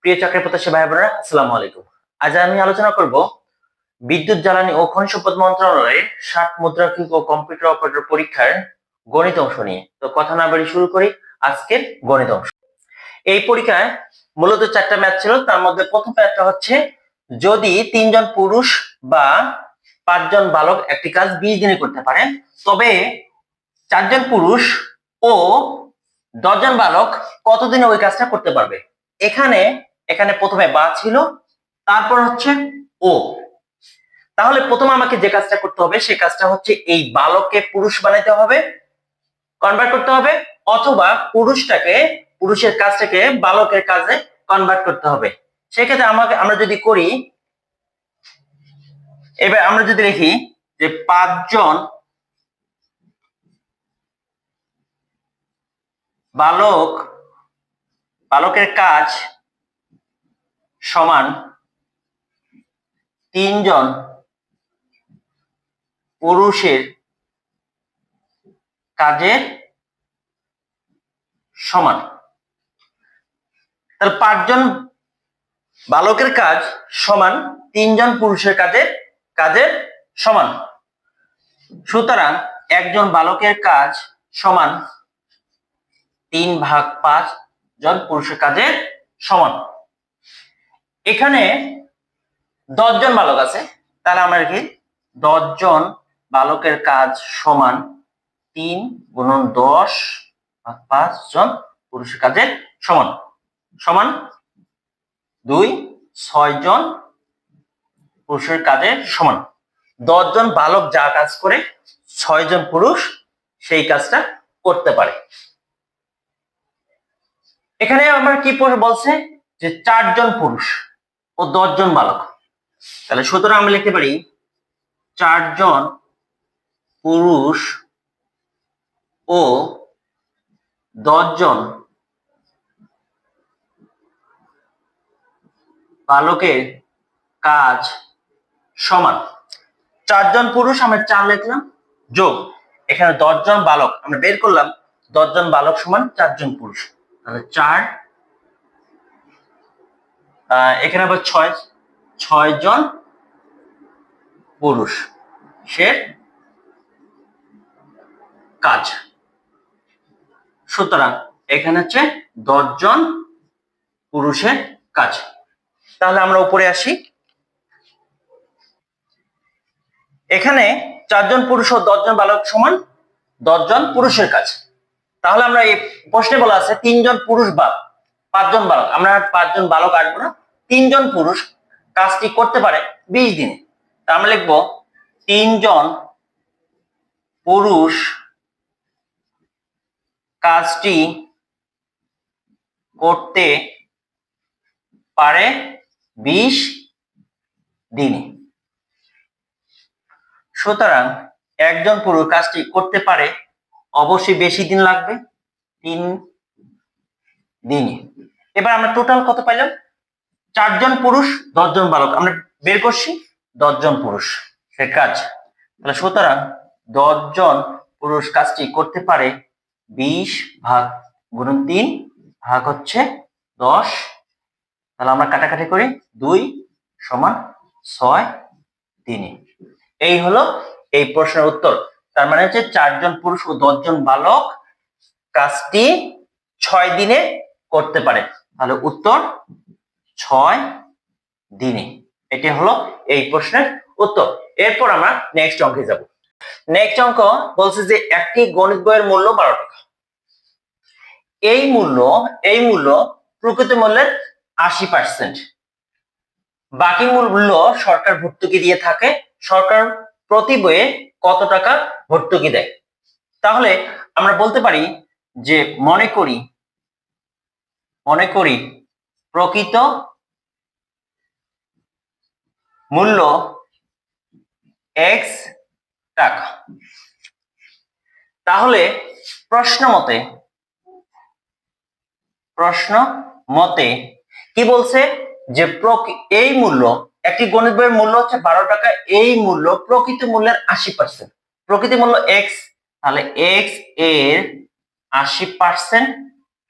প্রিয় চাকরি প্রত্যাশী ভাই বোনেরা আসসালামু আলাইকুম। আজ আমি আলোচনা করব বিদ্যুৎ, জ্বালানি ও খনিজ সম্পদ মন্ত্রণালয়ের ষাট মুদ্রাক্ষিক ও কম্পিউটার অপারেটর পরীক্ষার গণিত অংশ নিয়ে। তো কথা না বাড়ি শুরু করি আজকের গণিত অংশ। এই পরীক্ষায় মূলত চারটা ম্যাথ ছিল, তার মধ্যে প্রথম ম্যাথটা হচ্ছে, যদি তিনজন পুরুষ বা পাঁচজন বালক একটি কাজ বিশ দিনে করতে পারে, তবে চারজন পুরুষ ও দশজন বালক কতদিনে ওই কাজটা করতে পারবে? এখানে এখানে প্রথমে বা ছিল, তারপর হচ্ছে ও। তাহলে প্রথমে আমাকে যে কাজটা করতে হবে সেই কাজটা হচ্ছে এই বালককে পুরুষ বানাইতে হবে কনভার্ট করতে হবে, অথবা পুরুষটাকে, পুরুষের কাজটাকে বালকের কাজে কনভার্ট করতে হবে। সেক্ষেত্রে আমাকে, আমরা যদি করি, এবার আমরা যদি দেখি যে পাঁচজন বালক বালকের কাজ সমান তিনজন পুরুষের কাজের সমান। তাহলে পাঁচজন বালকের কাজ সমান, তিনজন পুরুষের কাজের কাজের সমান। সুতরাং একজন বালকের কাজ সমান তিন ভাগ পাঁচ জন পুরুষের কাজের সমান। এখানে জন বালক আছে, তাহলে আমরা কি জন বালকের কাজ সমান তিন গুণন দশ ভাগ পাঁচ জন পুরুষের কাজের সমান। সমান দুই ছয় জন পুরুষের কাজের সমান। জন বালক যা কাজ করে ছয় জন পুরুষ সেই কাজটা করতে পারে। এখানে আমার কি বলছে? যে চারজন পুরুষ ও দশজন বালক। তাহলে সুতরাং আমরা লিখতে পারি, চারজন পুরুষ ও দশজন বালকের কাজ সমান। চারজন পুরুষ আমরা চার লিখলাম, যোগ। এখানে দশজন বালক, আমরা বের করলাম, দশজন বালক সমান চারজন পুরুষ। চার। এখানে আবার ছয় ছয় জন পুরুষ। সে কাজ। সুতরাং এখানে হচ্ছে জন পুরুষের কাজ। তাহলে আমরা উপরে আসি। এখানে চারজন পুরুষ ও দশজন বালক সমান দশজন পুরুষের কাজ। তাহলে আমরা এই প্রশ্নে বলা আছে, তিনজন পুরুষ বা পাঁচজন বালক। আমরা পাঁচজন বালক আসব না। তিনজন পুরুষ কাজটি করতে পারে বিশ দিনে। তা আমরা লিখব, তিনজন পুরুষ কাজটি করতে পারে বিশ দিনে। সুতরাং একজন পুরুষ কাজটি করতে পারে অবশ্যই বেশি দিন লাগবে। তিন দিনে। এবার আমরা টোটাল কত পাইলাম? চারজন পুরুষ, দশজন বালক। আমরা বের করছি, দশজন পুরুষ। সে কাজ। তাহলে সুতরাং দশজন পুরুষ কাজটি করতে পারে বিশ ভাগ গুণন তিন ভাগ হচ্ছে দশ। তাহলে আমরা কাটাকাটি করি দুই সমান ছয় তিনে। এই হলো এই প্রশ্নের উত্তর। তার মানে হচ্ছে চারজন পুরুষ ও দশজন বালক কাজটি ছয় দিনে করতে পারে। তাহলে উত্তর ছয় দিনে। এটি হলো এই প্রশ্নের উত্তর। এরপর আমরা নেক্সট অঙ্কে যাব। নেক্সট অঙ্ক বলছে যে একটি গণিত বইয়ের মূল্য বারো টাকা। এই মূল্য এই মূল্য প্রকৃত মূল্যের আশি পার্সেন্ট বাকি মূল্য সরকার ভর্তুকি দিয়ে থাকে। সরকার প্রতি বইয়ে কত টাকা ভর্তুকি দেয়। তাহলে আমরা বলতে পারি যে মনে করি মনে করি প্রকৃত মূল্য এক্স টাকা। তাহলে প্রশ্ন মতে প্রশ্ন মতে কি বলছে যে এই মূল্য একটি গণিত বইয়ের মূল্য হচ্ছে বারো টাকা। এই মূল্য প্রকৃত মূল্যের আশি পার্সেন্ট প্রকৃত মূল্য এক্স তাহলে এক্সের আশি পার্সেন্ট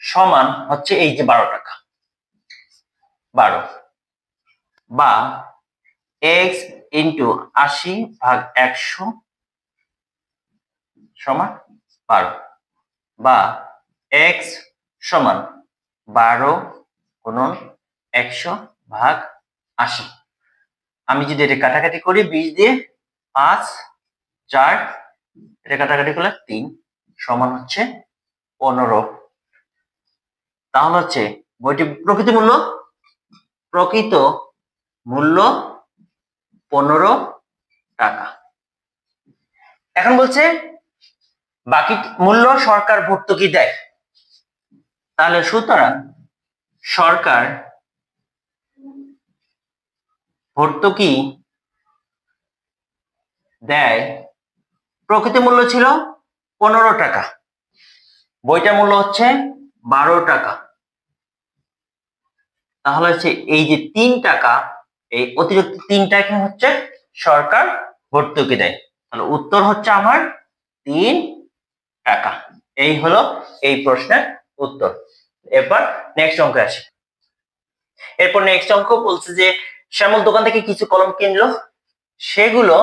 সমান হচ্ছে এই যে বারো টাকা। বারো বা এক্স ইন্টু আশি ভাগ একশো সমান বারো বা এক্স সমান বারো কোন একশো ভাগ আশি। আমি যদি এটা কাটাকাটি করি, বিশ দিয়ে পাঁচ, চার, এটা কাটাকাটি করলে তিন, সমান হচ্ছে পনেরো। তাহলে হচ্ছে বইটি প্রকৃত মূল্য? প্রকৃত মূল্য পনেরো টাকা। এখন বলছে, বাকি মূল্য সরকার ভর্তুকি দেয়। তাহলে সুতরাং সরকার ভর্তুকি দেয়, প্রকৃত মূল্য ছিল পনেরো টাকা। বইটার মূল্য হচ্ছে বারো টাকা। তাহলে হচ্ছে এই যে তিন টাকা, এই অতিরিক্ত তিন টাকা হচ্ছে সরকার ভর্তুকি দেয়। তাহলে উত্তর হচ্ছে আমার তিন টাকা। এই হলো এই প্রশ্নের উত্তর। এরপর নেক্সট অঙ্ক আসি। এরপর নেক্সট অঙ্ক বলছে যে শ্যামল দোকান থেকে কিছু কলম কিনলো। সেগুলো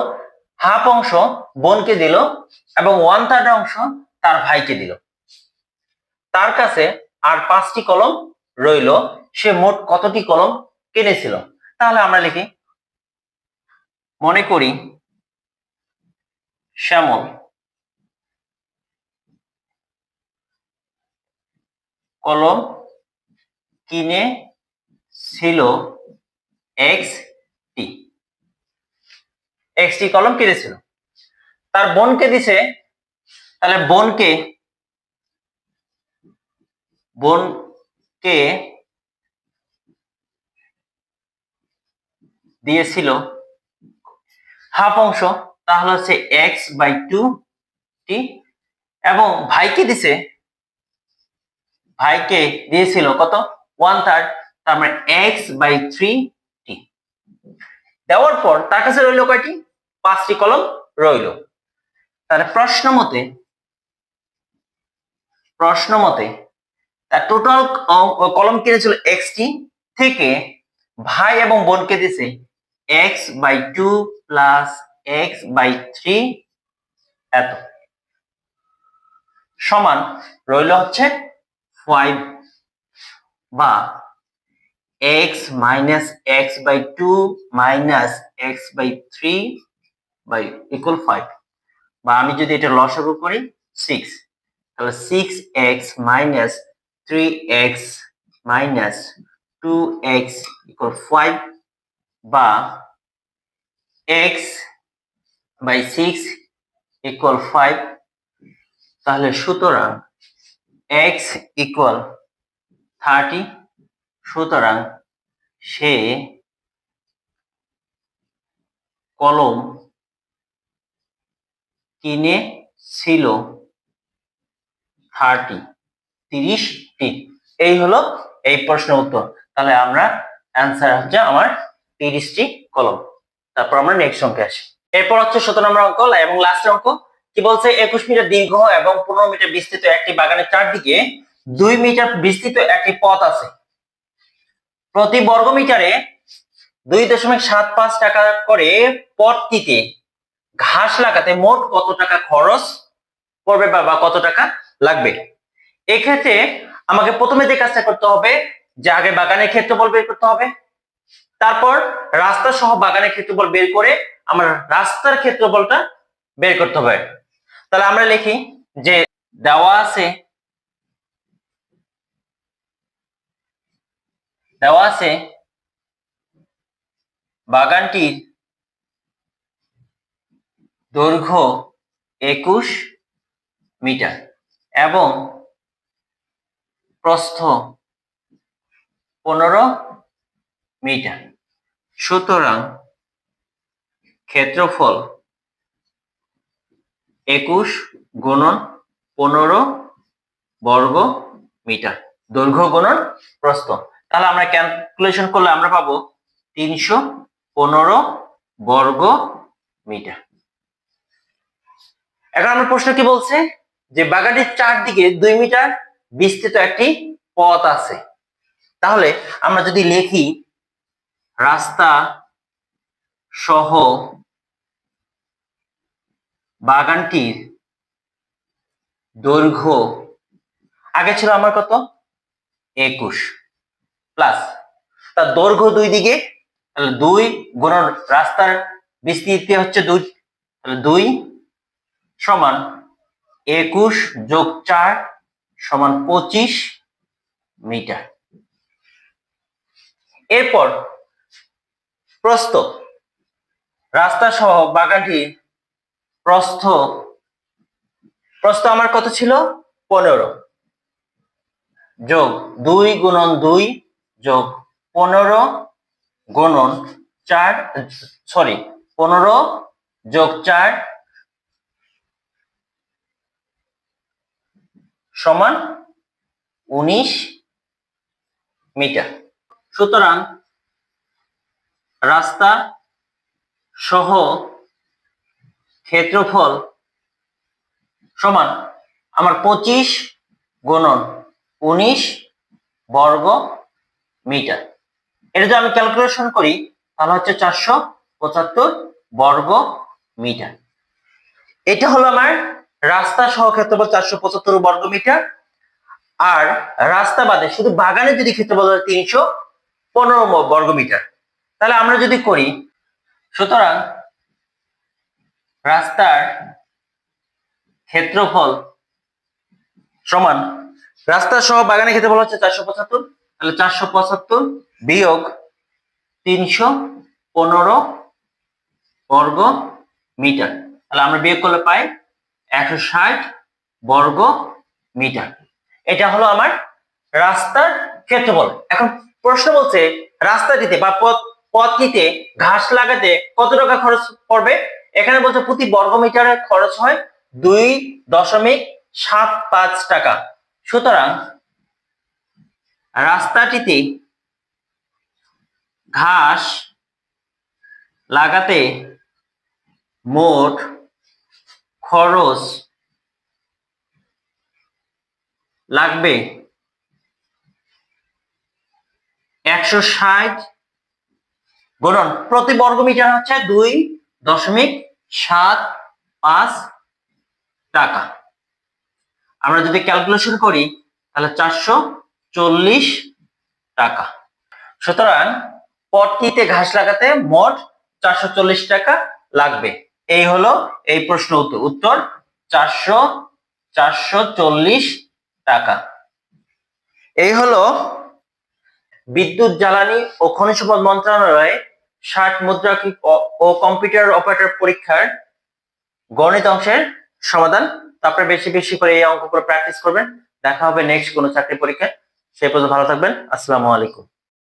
হাফ অংশ বোনকে দিল এবং ওয়ান থার্ড অংশ তার ভাইকে দিল। তার কাছে আর পাঁচটি কলম রইল। সে মোট কতটি কলম কিনেছিল? তাহলে আমরা লিখি, মনে করি শ্যামল কলম কিনে ছিল এক্স টি। এক্স টি কলম কিনেছিল তার বোনকে দিছে, তাহলে বোনকে বোনকে দিয়েছিল হাফ অংশ, তাহলে হচ্ছে এক্স বাই টু টি। এবং ভাইকে দিছে, ভাইকে দিয়েছিল কত? ওয়ান থার্ড, তার মানে এক্স বাই থ্রি দেওয়ার পর তার কাছে রইল কয়টি? পাঁচটি কলম রইল। তাহলে প্রশ্ন মতে প্রশ্ন মতে, তার টোটাল কলম কিনেছিল এক্স টি থেকে ভাই এবং বোনকে দিছে x by two plus x by three এত। সমান রইল হচ্ছে ফাইভ বা x minus x by two minus x by three by equal five বা আমি যদি এটা লসাগু করি সিক্স তাহলে six x minus three x minus two x equal five বা x by six equal five তাহলে সুতরাং এক্স ইকুয়াল থার্টি সুতরাং সে কলম কিনে ছিল থার্টি, তিরিশটি। এই হলো এই প্রশ্নের উত্তর। তাহলে আমরা অ্যান্সার হচ্ছে আমার তিরিশটি কলম। তারপর আমরা নেক্সট অঙ্কে আসি। এরপর হচ্ছে সতেরো নম্বর অঙ্ক এবং লাস্ট অঙ্ক। কি বলছে? একুশ মিটার দীর্ঘ এবং পনেরো মিটার বিস্তৃত একটি বাগানের চারদিকে দুই মিটার বিস্তৃত একটি পথ আছে। প্রতি বর্গ মিটারে দুই দশমিক সাত পাঁচ টাকা করে পথটিতে ঘাস লাগাতে মোট কত টাকা খরচ পড়বে বা কত টাকা লাগবে? এক্ষেত্রে আমাকে প্রথমে যে কাজটা করতে হবে, যে আগে বাগানের ক্ষেত্রফল বের করতে হবে, তারপর রাস্তা সহ বাগানের ক্ষেত্রফল বের করে আমার রাস্তার ক্ষেত্রফলটা বের করতে হবে। তাহলে আমরা লিখি যে দেওয়া আছে দেওয়া আছে বাগানটির দৈর্ঘ্য একুশ মিটার এবং প্রস্থ পনেরো মিটার। সুতরাং ক্ষেত্রফল একুশ গুণন পনেরো বর্গ মিটার। দৈর্ঘ্য গুণন প্রস্থ। তাহলে আমরা ক্যালকুলেশন করলে আমরা পাবো তিনশো পনেরো বর্গ মিটার। এখন আমার প্রশ্ন কি বলছে? যে বাগানটির চারদিকে দুই মিটার বিস্তৃত একটি পথ আছে। তাহলে আমরা যদি লিখি রাস্তা সহ বাগানটির দৈর্ঘ্য, আগে ছিল আমার কত? একুশ। প্লাস তার দৈর্ঘ্য দুই দিকে, তাহলে দুই গুণন রাস্তার বিস্তৃতি হচ্ছে দুই, তাহলে দুই সমান একুশ যোগ চার সমান পঁচিশ মিটার। এরপর প্রস্থ। রাস্তা সহ বাগানটি প্রস্থ প্রস্থ আমার কত ছিল? পনেরো যোগ দুই গুণন দুই যোগ পনেরো গুণন চার সরি পনেরো যোগ চার সমান উনিশ মিটার। সুতরাং রাস্তা সহ ক্ষেত্রফল সমান আমার পঁচিশ গুণন উনিশ বর্গ মিটার এটা যদি আমি ক্যালকুলেশন করি, তাহলে হচ্ছে চারশো পঁচাত্তর বর্গ মিটার এটা হলো আমার রাস্তা সহ ক্ষেত্রফল চারশো পঁচাত্তর বর্গ মিটার আর রাস্তা বাদে শুধু বাগানে যদি ক্ষেত্রফল হয় তিনশো পনেরো বর্গ মিটার তাহলে আমরা যদি করি, সুতরাং রাস্তার ক্ষেত্রফল সমান, রাস্তা সহ বাগানের ক্ষেত্রফল হচ্ছে চারশো পঁচাত্তর তাহলে চারশো পঁচাত্তর বিয়োগ তিনশো পনেরো বর্গ মিটার। তাহলে আমরা বিয়োগ করলে পাই একশো ষাট বর্গ মিটার। এটা হলো আমার রাস্তার ক্ষেত্রফল। এখন প্রশ্ন বলছে, রাস্তাটিতে বা পথ, পথটিতে ঘাস লাগাতে কত টাকা খরচ পড়বে? এখানে বলছে প্রতি বর্গ মিটারে খরচ হয় দুই দশমিক সাত পাঁচ টাকা। সুতরাং রাস্তাটিতে ঘাস লাগাতে মোট খরচ লাগবে একশো ষাট গুণন প্রতি বর্গ মিটার হচ্ছে দুই দশমিক সাত পাঁচ টাকা। আমরা যদি ক্যালকুলেশন করি, তাহলে চারশো চল্লিশ টাকা। সুতরাং পটটিতে ঘাস লাগাতে মোট চারশো চল্লিশ টাকা লাগবে। এই হলো এই প্রশ্ন উত্তর। উত্তর চারশো চারশো টাকা। এই হলো বিদ্যুৎ, জ্বালানি ও খনিজ সম্পদ মন্ত্রণালয়ে ষাট মুদ্রা ও কম্পিউটার অপারেটর পরীক্ষার গণিত অংশের সমাধান। তারপরে বেশি বেশি করে এই অঙ্কগুলো প্র্যাকটিস করবেন। দেখা হবে নেক্সট কোনো চাকরি পরীক্ষায়। সে পর্যন্ত ভালো থাকবেন। আসসালামু আলাইকুম।